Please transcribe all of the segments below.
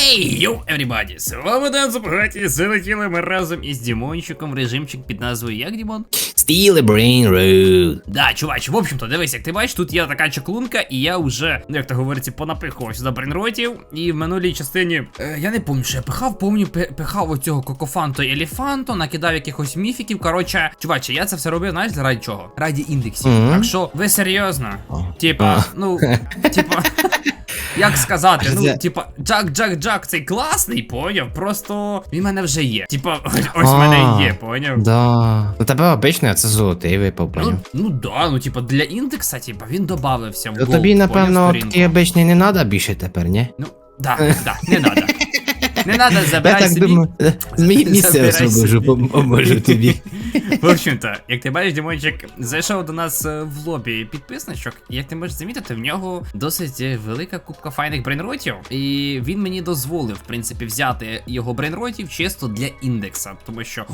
Хей, йоу, everybody! З вами Дан Запгаті, залетіли ми разом із Дімончиком в режимчик під назвою як Дімон? Steal a brain road. Да, чувач, в общем-то, дивись, як ти бачиш, тут є така чаклунка, і я вже, ну як то говориться, понапихував сюди брейнротів. І в минулій частині. Е, я не пам'ятаю, що я пихав, помню, пи- пихав оцього кокофанто і елефанто, накидав якихось міфіків. Коротше, чуваче, я це все робив, знаєш, раді чого? Раді індексів. Мгм. Так що, ви серйозно? О. Типа, А. ну, типа. Як сказати, ну, типа, Джак, Джак, Джак, цей класний, поняв? Просто він мене вже є. Типа, ось в мене є, поняв? Да. Ну тебе обично це золотий випав, Ну, поняв? ну да, ну типа для індекса, типа, він добавився в То тобі, напевно, такий обичний не треба більше тепер, ні? Ну, да, да, не надо. Не надо, Я так собі. думаю, змій місце освобожу, поможу тобі. В общем-то, як ти бачиш, Дімончик зайшов до нас е, в лобі підписничок, і як ти можеш замітити, в нього досить велика кубка файних брейнротів. І він мені дозволив, в принципі, взяти його брейнротів чисто для індекса, тому що о,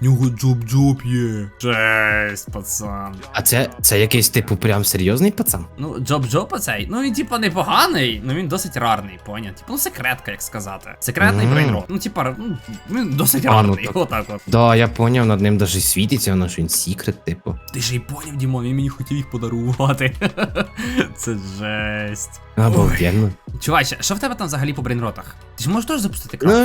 в нього джоб-джоб є. Жесть, пацан. А це, це якийсь типу прям серйозний пацан? Ну, Джоб-Джоб оцей, ну він типа непоганий, ну він досить рарний, поняв? Типу, ну секретка, як сказати. Секретний Мгм. брейнрот. Ну, типа, ну, він досить А, ну рарний, так. отак от. Да, я поняв, над ним даже світиться, воно що він секрет, типу. Ти ж і поняв, Дімон, він мені хотів їх подарувати. Це жесть. Обалденно. Чуваче, що в тебе там взагалі по брейнротах? Ти ж можеш теж запустити крафт?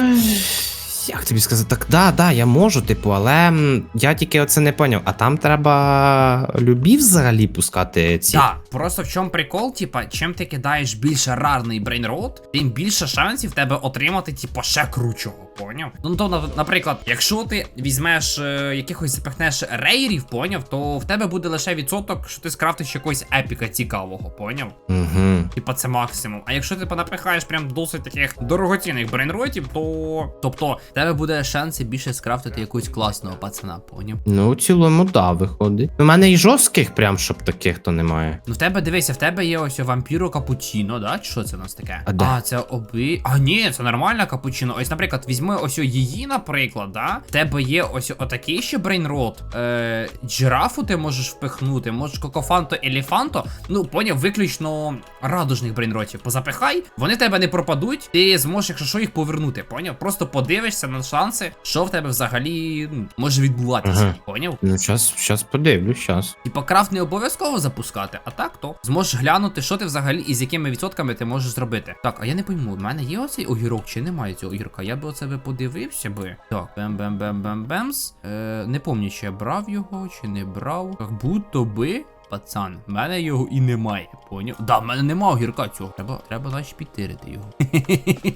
Як тобі сказати, так, да, да, я можу, типу, але я тільки оце не поняв. А там треба любів взагалі пускати ці. Так, просто в чому прикол, типа, чим ти кидаєш більше рарний брейнроуд, тим більше шансів тебе отримати, типу, ще кручого, поняв? Ну, то, наприклад, якщо ти візьмеш е, якихось запихнеш рейерів, поняв, то в тебе буде лише відсоток, що ти скрафтиш якогось епіка цікавого, поняв? Угу. Типа це максимум. А якщо ти понапихаєш прям досить таких дорогоцінних брейнротів, то. Тобто, в тебе буде шанси більше скрафтити якогось класного пацана, поняв? Ну, в цілому, да, виходить. У мене і жорстких, прям щоб таких то немає. Ну в тебе дивися, в тебе є ось вампіро капучино, да? Чи Що це у нас таке? А де? це оби. А ні, це нормальна капучино. Ось, наприклад, візьми ось її, наприклад, да? В тебе є ось отакий ще брейнрот. Е, джирафу ти можеш впихнути, можеш кокофанто, елефанто. Ну, поняв, виключно радужних брейнротів. Позапихай, вони тебе не пропадуть. Ти зможеш, якщо що, їх повернути, поняв? Просто подивишся на шанси, що в тебе взагалі ну, може відбуватися. Ага. Поняв? Ну, щас, щас подивлюсь, щас. Типа крафт не обов'язково запускати, а так то зможеш глянути, що ти взагалі і з якими відсотками ти можеш зробити. Так, а я не пойму, в мене є оцей огірок чи немає цього огірка? Я би оце подивився би. Так, бем бем бем бем бемс Е, не пам'ятаю, чи я брав його, чи не брав. Як будто би. Пацан, в мене його і немає, поняв? Да, в мене нема огірка цього. Треба, треба значить підтирити його.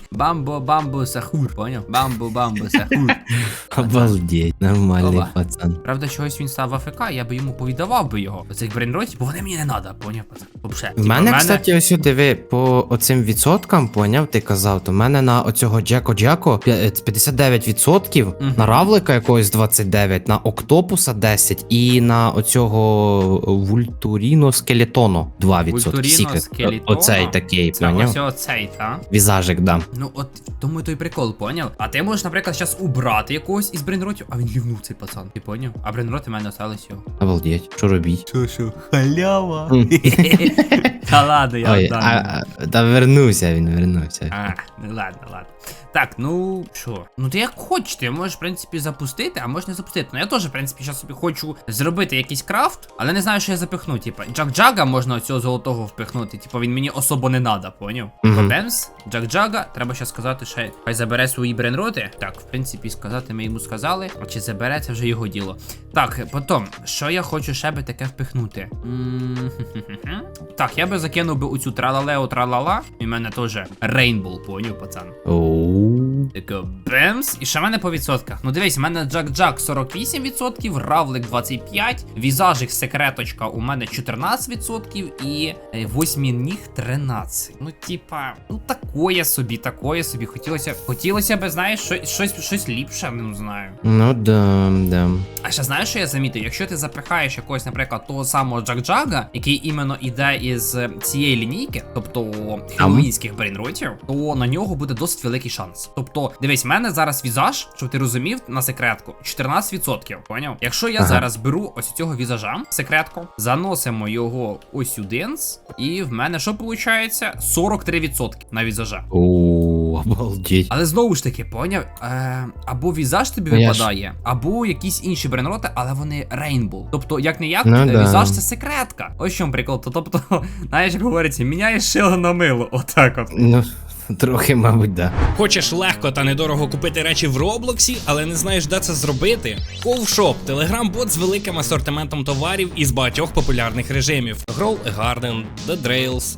Бамбо, бамбо, сахур, поняв? Бамбо, бамбо, сахур. Обалдеть, нормальний Опа. пацан. Правда, чогось він став АФК, я би йому повіддавав би його. Оцих брейнротів, бо вони мені не треба, поняв? пацан? Вообще. В мене, кстати, ось диви, по оцим відсоткам, поняв, ти казав, то в мене на оцього Джеко Джеко е, 59%, Мгм. на Равлика якогось 29%, на Октопуса 10% і на оцього Вультуріно Скелетоно 2%. Вультуріно Скелетоно? Оцей такий, Це поняв? ось оцей, та? Візажик, да. Ну от тому той прикол, поняв? А ти можеш, наприклад, зараз убрати якогось із брейнротів, а він лівнув цей пацан. Ти поняв? А брейнроти в мене остались його. Обалдеть, що робіть? Що, що, халява. Та ладно, я Ой, а, а, та вернувся він, вернувся. А, ну ладно, ладно. Так, ну що? Ну ти як хочеш, ти можеш, в принципі, запустити, а можеш не запустити. Ну я теж, в принципі, зараз собі хочу зробити якийсь крафт, але не знаю, що я запихну. Типа, Джак-Джага можна оцього золотого впихнути. Типа він мені особо не надо, поняв? Мгм. Подемс, Джак-Джага, треба ще сказати, що хай забере свої бренроти. Так, в принципі, сказати ми йому сказали. А чи забере, це вже його діло. Так, потім, що я хочу ще би таке впихнути? Так, я би закинув би оцю тралалео тралала. І в мене теж рейнбол, поняв, пацан. Таке бемс. І ще в мене по відсотках. Ну дивись, у мене Джак Джак 48%, Равлик 25%, Візажик секреточка у мене 14% і е, восьмініг 13%. Ну, типа, ну такое собі, такое собі. Хотілося, хотілося б, знаєш, щось, щось, щось ліпше, не знаю. Ну да, да. А ще знаєш, що я замітив? Якщо ти запихаєш якогось, наприклад, того самого Джак-Джага, який іменно іде із е, цієї лінійки, тобто хеллоуінських брейнротів, то на нього буде досить великий шанс. Тобто, дивись, в мене зараз візаж, щоб ти розумів, на секретку 14%. Поняв? Якщо я Ага. зараз беру ось цього візажа, секретку, заносимо його ось сюди, і в мене що виходить? 43% на візажа. О, Обалдеть. Але знову ж таки, поняв, е, або візаж тобі Ну, випадає, або якісь інші брейнроти, але вони рейнбол. Тобто, як не як, Ну, е, да. візаж це секретка. Ось чому прикол. То, тобто, знаєш, як говориться, міняєш шило на мило. Отак от. Ну, трохи, мабуть, да. Хочеш легко та недорого купити речі в Роблоксі, але не знаєш, де це зробити? Ковшоп телеграм-бот з великим асортиментом товарів із багатьох популярних режимів: Grow Garden, The Drails,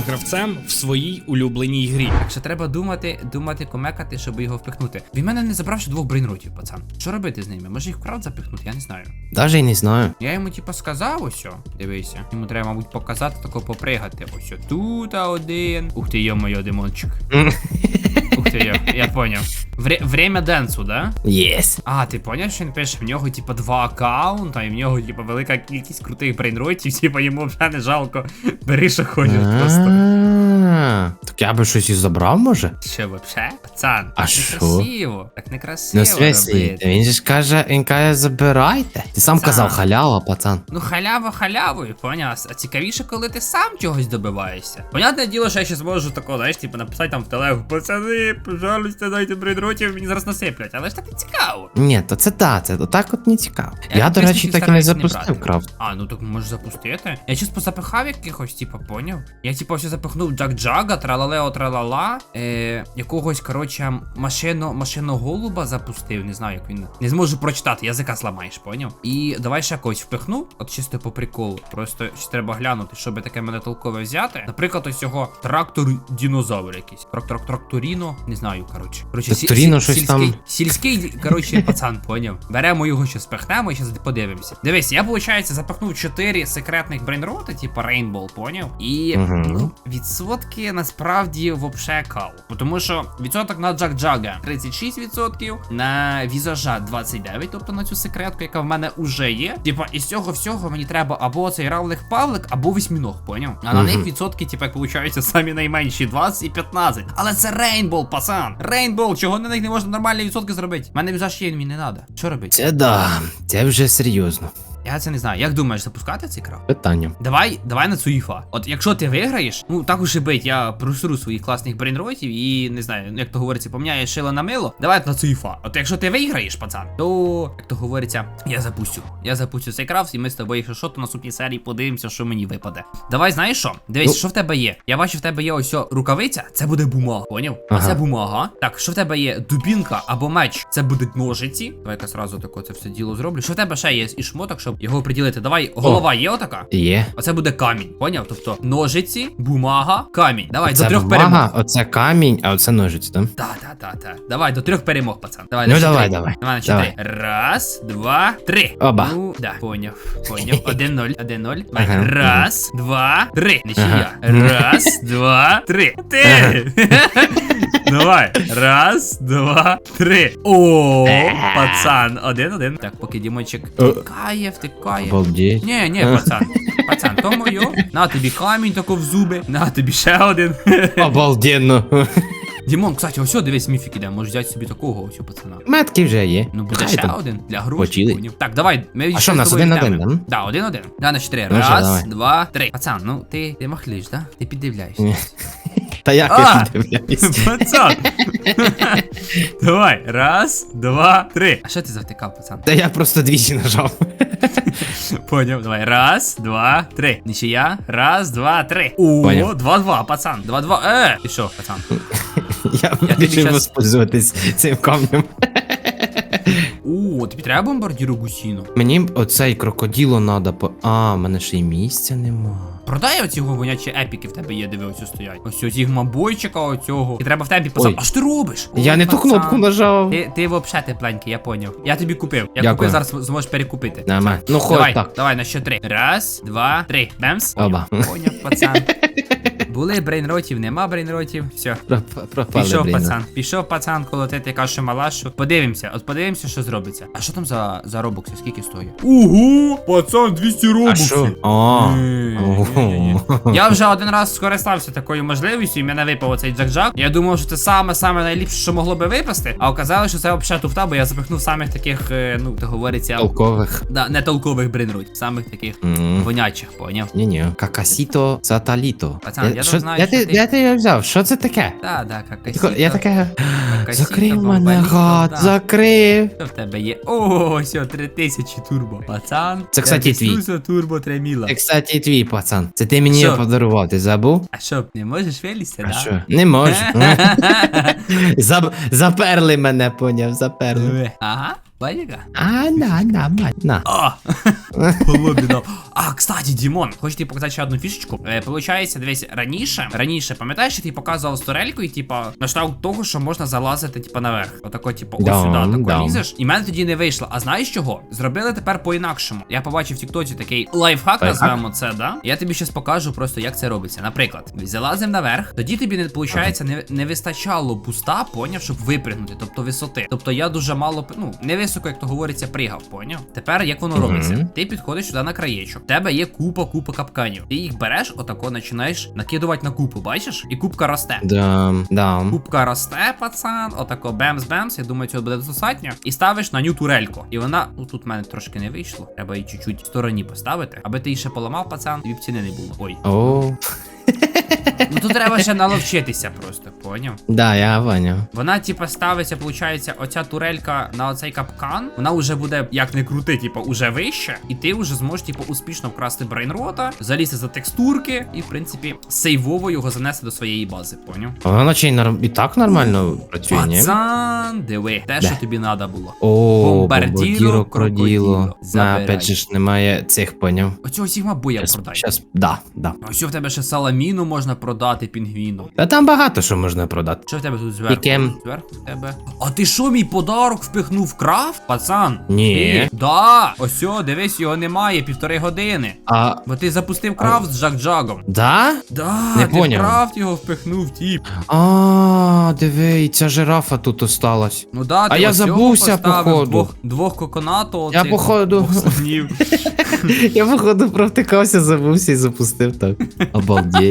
гравцем в своїй улюбленій грі. Так що треба думати, думати, комекати, щоб його впихнути. Він мене не забрав ще двох брейнрутів, пацан. Що робити з ними? Може їх вкрав запихнути? Я не знаю. Даже й не знаю. Я йому типу сказав ось, дивися. Йому треба, мабуть, показати, тако попригати. Ось тут один. Ух ти, йо-моє, Димончик. Ти, я, я понял. Вре, время денсу, да? Єс. А, ти поняв, що він пише, в нього, типа, два аккаунта, і в нього, типа, велика кількість крутих брейнротів, типа, йому вже не жалко. Бери, що хочеш просто. Так я би щось і забрав, може? Що, вообще? Пацан, А так що? некрасиво, так некрасиво На связі. робити. Він же ж каже, він каже, забирайте. Ти сам Сам. казав халява, пацан. Ну, халява халявою, поняв? А цікавіше, коли ти сам чогось добиваєшся. Понятне діло, що я ще зможу тако, знаєш, типу, написати там в телегу, пацани, пожалуйста, дайте брейдротів, мені зараз насиплять. Але ж так не цікаво. Ні, то це та, це отак от не цікаво. Я Я, до речі, так і не запустив крафт. А, ну так можеш запустити. Я щось позапихав якихось, типу, поняв? Я типу все запихнув Джак-Джага, тралалео тралала, е, якогось, коротше, машину, машину голуба запустив, не знаю, як він. Не зможу прочитати, язика зламаєш, поняв? І давай ще когось впихну, от чисто по приколу. Просто ще треба глянути, щоб таке мене толкове взяти. Наприклад, ось цього трактор дінозавр якийсь. Трактор тракторіно, не знаю, коротше. Коротше, сі- щось сільський, там. Сільський, коротше, пацан, поняв. Беремо його ще спихнемо і ще подивимося. Дивись, я, виходить, запихнув 4 секретних брейнроти, типу Rainbow, поняв? І Мгм. ну, відсотки насправді вообще кал. Тому що відсоток на Джак Джага 36%, на візажа 29%, тобто на цю секретку, яка в мене уже є. Типа, із цього всього мені треба або цей равлик павлик, або восьміног, поняв? А на них відсотки, як виходить, самі найменші 20 і 15. Але це Рейнбол, пацан. Рейнбол, чого на них не можна нормальні відсотки зробити? У мене візаж є, мені не треба. Що робити? Це да, це вже серйозно. Я це не знаю. Як думаєш, запускати цей крав? Питання. Давай, давай на Цуїфа. От якщо ти виграєш, ну так уж і бить, я просру своїх класних брейнротів і не знаю, як то говориться, поміняєш шило на мило. Давай на Цуїфа. От якщо ти виграєш, пацан, то як то говориться, я запустю. Я запустю цей крафт, і ми з тобою, якщо що, то на наступній серії подивимося, що мені випаде. Давай, знаєш що? Дивись, Ну. що в тебе є. Я бачу, в тебе є ось рукавиця, це буде бумага, поняв? А це бумага. Так, що в тебе є дубінка або меч, це будуть ножиці. Давай-ка сразу тако це все діло зроблю. Що в тебе ще є і шмоток, щоб його приділити? Давай, голова є отака? Є. Оце буде камінь, поняв? Тобто ножиці, бумага, камінь. Давай до трьох бумага, перемог. оце камінь, а оце ножиці, так? Та, та, та, та. Давай до трьох перемог, пацан. Давай, Ну, давай, давай. Давай на три. Раз, два, три. Оба. Ну, да, поняв, поняв. Один ноль, один ноль. Давай. Ага. Раз, два, три. Нічия. Ага. Раз, два, три. Ти! Давай. Раз, два, три. О, пацан. Один, один. Так, поки Дімочек О. втикає, втикає. Обалдеть. Ні, ні, пацан. Пацан, то моє. На тобі камінь тако в зуби. На тобі ще один. Обалденно. Дімон, кстати, ось дивись, міфік іде. Можеш взяти собі такого ось пацана. Метки вже є. Ну буде Хай ще там. один для груші. Почили. поняв. Так, давай. Ми А що, в нас один на один, да? Да, один один. Да, на чотири. Ну, що, Раз, давай. два, три. Пацан, ну ти, ти махлиш, да? Ти піддивляєшся. Та як А! я піддивляюсь? Пацан. Давай. Раз, два, три. А що ти завтикав, пацан? Та я просто двічі нажав. Поняв, давай. Раз, два, три. Нічия. Раз, два, три. О, два-два, пацан. Два-два. Е! Ти що, пацан? Я вирішив воспользуватись цим камнем. О, тобі треба бомбардіру гусіну. Мені оцей крокоділо надо по. А, мене ще й місця нема. Продай оці вонячі епіки в тебе є, диви, оцю стоять. Ось ось гмабойчика оцього. І треба в тебе пацан. Ой. А що ти робиш? Я Ой, не ту пацан. кнопку нажав. Ти, ти вообще тепленький, я поняв. Я тобі купив. Я Дякую. купив, зараз зможеш перекупити. Нема. Ну давай, хоч так. давай на що три. Раз, два, три. Бемс. Оба. Поняв, пацан. Були брейнротів, нема брейнротів. Все. Проп- Пропали, Пішов блін. пацан, пішов пацан колотити кашу малашу. Подивимося, от подивимося, що зробиться. А що там за, за робокси? Скільки стоїть? Ого! Пацан, 200 А що? О, Ні-ні-ні. Ого. Я вже один раз скористався такою можливістю, і мене випав оцей джак-джак. Я думав, що це саме саме найліпше, що могло би випасти. А оказалось, що це взагалі туфта, бо я запихнув самих таких, е, ну, то говориться, толкових. да, не толкових брейнрутів, самих таких вонячих, поняв? Ні-ні. Какасіто саталіто. Пацан, я що- знаю, я що ти, ти- я ти його взяв? Що це таке? Да, да, Тако- Я таке. какасіто, Закрив мене гад, да. закрив. Що в тебе є? О, все, 3000 турбо. Пацан. Це, кстати, твій. Ісуса турбо треміла. Це, кстати, твій пацан. Це ти мені Що? його подарував, ти забув? А що, не можеш вилізти, А да? що? Не можу. Заб... Заперли мене, поняв, заперли. Диви. Ага, бачиш? А, на, на, на. А! Полобіно. А, кстати, Дімон, хочу тобі показати ще одну фішечку. Е, получається, дивись, раніше, раніше, пам'ятаєш, ти показував з турелькою, типа, на штаб того, що можна залазити, типа, наверх. Отако, типу, ось Да, сюди, тако да. лізеш. І в мене тоді не вийшло. А знаєш чого? Зробили тепер по-інакшому. Я побачив в Тіктоці такий лайфхак, Лайфхак? назвемо це, да? Я тобі щас покажу просто, як це робиться. Наприклад, залазимо наверх, тоді тобі не виходить, не, не вистачало буста, поняв, щоб випригнути, тобто висоти. Тобто я дуже мало, ну, не високо, як то говориться, пригав, поняв? Тепер як воно робиться? Ти підходиш сюди на краєчок. В тебе є купа, купа капканів. Ти їх береш, отако починаєш накидувати на купу, бачиш? І купка росте. Да, да. Купка росте, пацан, отако бемс-бемс, я думаю, цього буде достатньо. І ставиш на ню турельку. І вона, ну тут в мене трошки не вийшло. Треба її чуть-чуть в стороні поставити. Аби ти її ще поламав, пацан, тобі б ціни не було. Ой. О, Ну тут треба ще наловчитися просто, поняв? да, я поняв. Вона, типа, ставиться, виходить, оця турелька на оцей капкан. Вона вже буде, як не крути, типа, уже вище. І ти вже зможеш, типу, успішно вкрасти брейнрота, залізти за текстурки і, в принципі, сейвово його занести до своєї бази, поняв? Воно наче і, норм... і так нормально працює, ні? Пацан, диви, те, що тобі треба було. О, Бомбардіро, крокоділо. На, опять же ж немає цих, поняв. Оцього сігма боя продай. щас, да, да. Ось в тебе ще саламіну можна продати пінгвіну. Та там багато що можна продати. Що в тебе тут зверху? Яке? Зверху в тебе. А ти що, мій подарок впихнув в крафт, пацан? Ні. Да. Ось, о, дивись, його немає півтори години. А, Бо ти запустив крафт з Джак-Джагом. да? Да, Не ти поняв. в крафт його впихнув, тіп. А, диви, і ця жирафа тут осталась. Ну да, ти А я ось цього забувся, поставив, походу. Двох, двох коконату, Я, оцих походу- двох слонів. Я походу провтикався, забувся і запустив так. Обалдеть.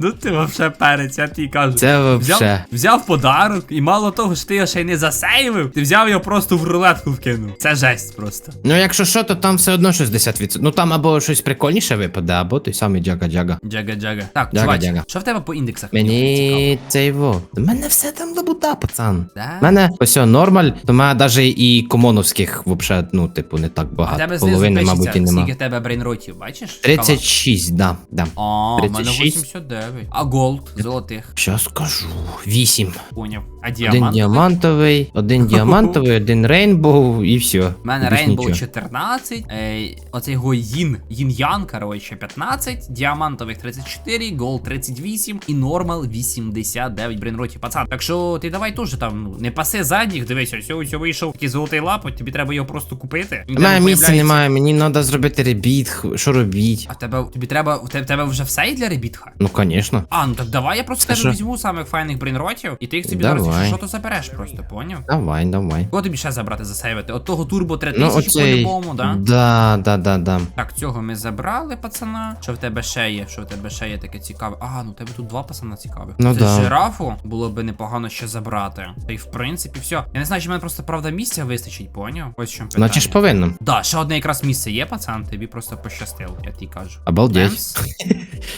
Ну ти вообще перець, я тобі кажу. Це Взяв, вообще. взяв подарок, і мало того, що ти його ще й не засейвив, ти взяв його просто в рулетку вкинув. Це жесть просто. Ну, якщо що, то там все одно 60%. Ну там або щось прикольніше випаде, або той самий джага-джага. Джага-джага. Так, Джага, чувач, джага. що в тебе по індексах? Мені цей во. У мене все там лабуда, пацан. Да? У мене ось нормаль, то мене навіть і комоновських вообще, ну, типу, не так багато. тебе Половини, мабуть, і нема. скільки тебе брейнротів, бачиш? 36, да, да. Мене 36. 89. А голд золотих, Що скажу? 8. поняв. А Один діамантовий, один діамантовий, один рейнбоу і все. У мене Більш нічого. 14, е, оцей його Їн, Їн Ян, коротше, 15, діамантових 34, гол 38 і нормал 89 брейнротів. Пацан, так що ти давай теж там, ну, не паси задніх, дивись, ось ось вийшов такий золотий лапоть, тобі треба його просто купити. У мене місця немає, мені треба зробити ребіт, що робіть? А тебе тобі треба, у тебе, тебе вже все є для ребітха? Ну, звісно. А, ну так давай я просто Це тебе візьму самих файних брейнротів, і ти їх собі зараз, що то забереш просто, поняв? Давай, давай. Кого тобі ще забрати засейвити? От того турбо Ну, 3000 оцей... по-любому, да? Да, да, да, да. Так, цього ми забрали, пацана. Що в тебе ще є? Що в тебе ще є таке цікаве? А, ну в тебе тут два пацана цікавих. Ну Це да. жирафу було би непогано ще забрати. Та й в принципі, все. Я не знаю, чи в мене просто правда місця вистачить, поняв? Ось в питання. Ж повинно. Да, ще одне якраз місце є, пацан. Тобі просто пощастило, я тобі кажу. Обалдеть.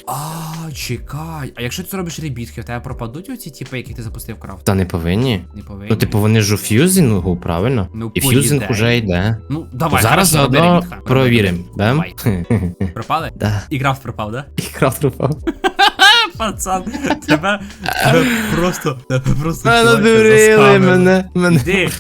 А, чекай. А якщо ти зробиш ребітки, в тебе пропадуть оці типи, які ти запустив крафт? Та не повинні. Не повинні. Ну, типу, вони ж у ф'юзінгу, правильно? Ну, І по ідеї. уже йде. Ну, давай, Зараз хорошо, роби заодно ребітка. провіримо. Давай. Пропали? Да. І крафт пропав, да? І крафт упав. Пацан, тебе, тебе просто, тебе просто надурили мене. Іди,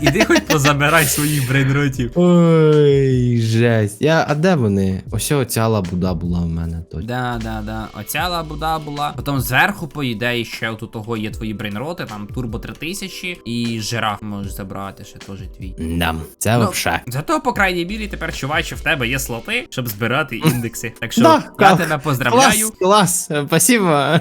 іди хоч позабирай своїх брейнротів. Ой, жесть. Я, а де вони? Ось оця лабуда була в мене точно. Да, да, да. Оця лабуда була. Потім зверху, по ідеї, ще у того є твої брейнроти, там турбо 3000 і жираф можеш забрати, ще теж твій. Да, це Ну, вообще. Зато, по крайній мірі, тепер чуваче, в тебе є слоти, щоб збирати індекси. Так що Да, я клас. тебе поздравляю. Клас, клас. Спасибо.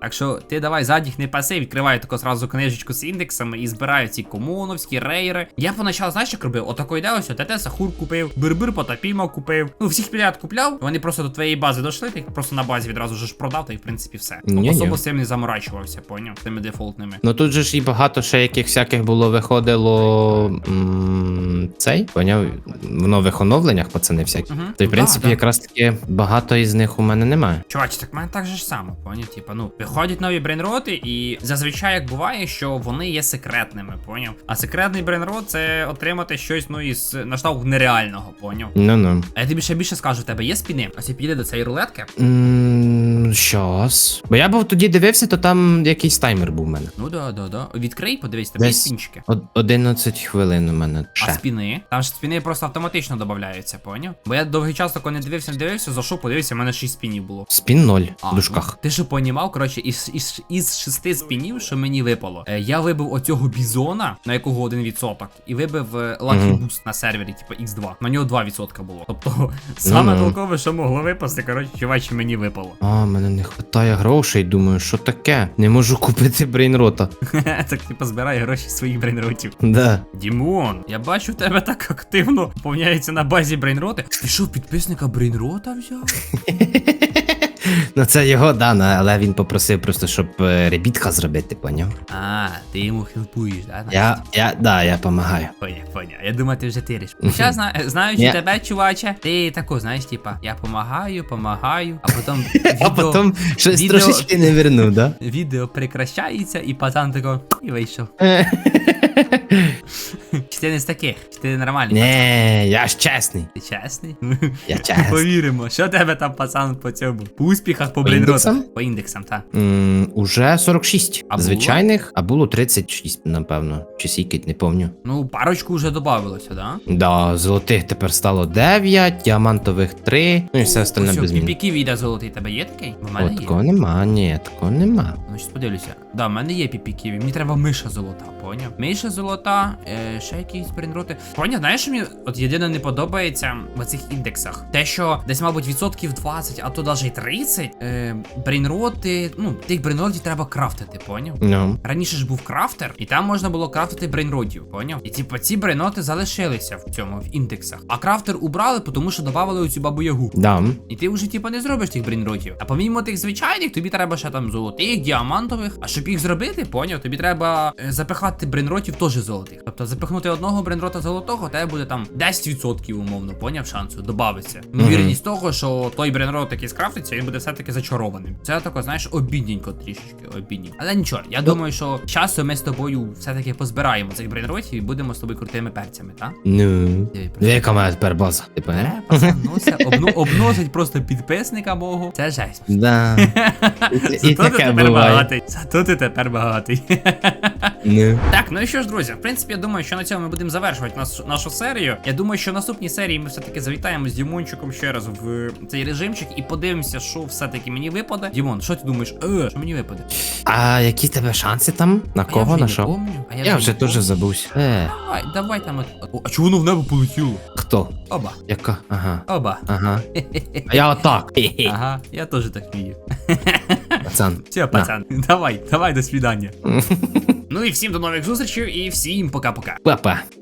Так що ти давай задніх не паси, відкривай таку сразу книжечку з індексами і збираю ці комоновські рейери. Я поначалу, знаєш, що робив? Отако йде ось, ТТ Сахур купив, Бирбир Потапіма купив. Ну, всіх підряд купляв. Вони просто до твоєї бази дійшли, ти їх просто на базі відразу ж продав, та й в принципі все. Ні-ні. Особо з цим не заморачувався, поняв? Тими дефолтними. Ну тут же ж і багато ще яких всяких було виходило. м, цей, поняв? В нових оновленнях, пацани всякі. Мгм. То й в Да, принципі да. якраз таки багато із них у мене немає. Чувач, так в мене так же ж само, поняв? Типа, ну, виходять нові брейнроти, і зазвичай як буває, що вони є секретними, поняв? А секретний брейнрот це отримати щось, ну, із на нереального, поняв? Ну ну. А я тобі ще більше скажу, в тебе є спіни? Ось я підійде до цієї рулетки. М, Щас. Бо я був тоді дивився, то там якийсь таймер був у мене. Ну да, да, да. Відкрий, подивись, тебе є Десь спінчики. од- 11 хвилин у мене. А Ще. спіни? Там ж спіни просто автоматично додаються, поняв? Бо я довгий час тако не дивився, не дивився, зайшов, подивився, в мене 6 спінів було. Спін 0 А, в ну, Ти що понімав, коротше, із, із, із шести спінів, що мені випало, е, я вибив оцього бізона, на якого 1%, і вибив е, Lucky. Boost на сервері, типу X2. На нього 2% було. Тобто, саме толкове, що могло випасти, коротше, чувачі, мені випало. А, мене не вистачає грошей, думаю, що таке? Не можу купити брейнрота. так типу збирай гроші своїх брейнротів. Да. Дімон, я бачу, в тебе так активно поповняється на базі брейнроти. Ти що, підписника брейнрота взяв? Ну це його дана, але він попросив просто, щоб е, ребітка зробити, поняв? А, ти йому хелпуєш, да? Я, я, да, я помагаю. Поняв, поняв. Я думаю, ти вже тириш. Хоча, зна... знаючи Ні. тебе, чуваче, ти тако, знаєш, типа, я помагаю, помагаю, а потім А відео, потім щось відео- трошечки не вернув, да? відео прекращається, і пацан тако і вийшов. Чи ти не з таких? Чи ти нормальний? Не, я ж чесний. Ти чесний? Я чесний. Повіримо. Що тебе там, пацан, по цьому? По успіхах, по індексам? По індексам, так. Уже 46 А звичайних, а було 36, напевно. Чи скільки, не пам'ятаю. Ну, парочку вже додавилося, да? Да, золотих тепер стало 9, діамантових 3, ну і все остальне без змін. піпіки віда золотий тебе є такий? У мене є. такого нема, ні, такого нема. Ну, щас подивлюся. Да, в мене є піпіківі. Мені треба миша золота, поняв? Миша золота, е, ще якісь брейнроти. Поняв, знаєш, що мені от єдине не подобається в цих індексах. Те, що десь, мабуть, відсотків 20, а то навіть 30, е, брейнроти, ну, тих брейнротів треба крафтити, поняв? Ну. Раніше ж був крафтер, і там можна було крафтити брейнротів, поняв? І типу ці брейноти залишилися в цьому в індексах. А крафтер убрали, тому що додавали оцю бабу ягу. Да. І ти вже типа не зробиш тих брейнротів. А помімо тих звичайних, тобі треба ще там золотих, діамантових. А щоб їх зробити, поняв, тобі треба е, запихати брейнротів теж золотих. Тобто запихнути одного брейнрота золотого, тебе буде там 10% умовно, поняв шансу, добавиться. Ймовірність того, що той брейнрот, який скрафтиться, він буде все-таки зачарованим. Це тако, знаєш, обідненько трішечки, обідненько. Але нічого, я думаю, що часом ми з тобою все-таки позбираємо цих брейнротів і будемо з тобою крутими перцями, так? Ну. Диви. Яка моя тепер база? Ти поняв? Бере, пацан, нося, обно, обносить просто підписника мого. Це жесть. Да. Зато ти тепер багатий. Зато ти тепер багатий. Ну. так, ну і що ж, друзі, в принципі, я думаю, що на цьому ми будемо завершувати нашу, нашу серію. Я думаю, що в наступній серії ми все-таки завітаємо з Дімончиком ще раз в цей режимчик і подивимося, що все-таки мені випаде. Дімон, що ти думаєш? Е, що мені випаде? А які тебе шанси там? На А я кого вже на не що? помню, а Я вже не теж помню. забувся. Е, Давай, давай там. от- О, а чого воно в небо полетіло? хто? Оба. Яка? Ага. Оба. Ага. А я отак. Хе-хе. Ага, я теж так вмію. Пацан. Все, пацан, давай, давай, до свидання. ну і всім до нових зустрічей і всім пока-пока. Папа.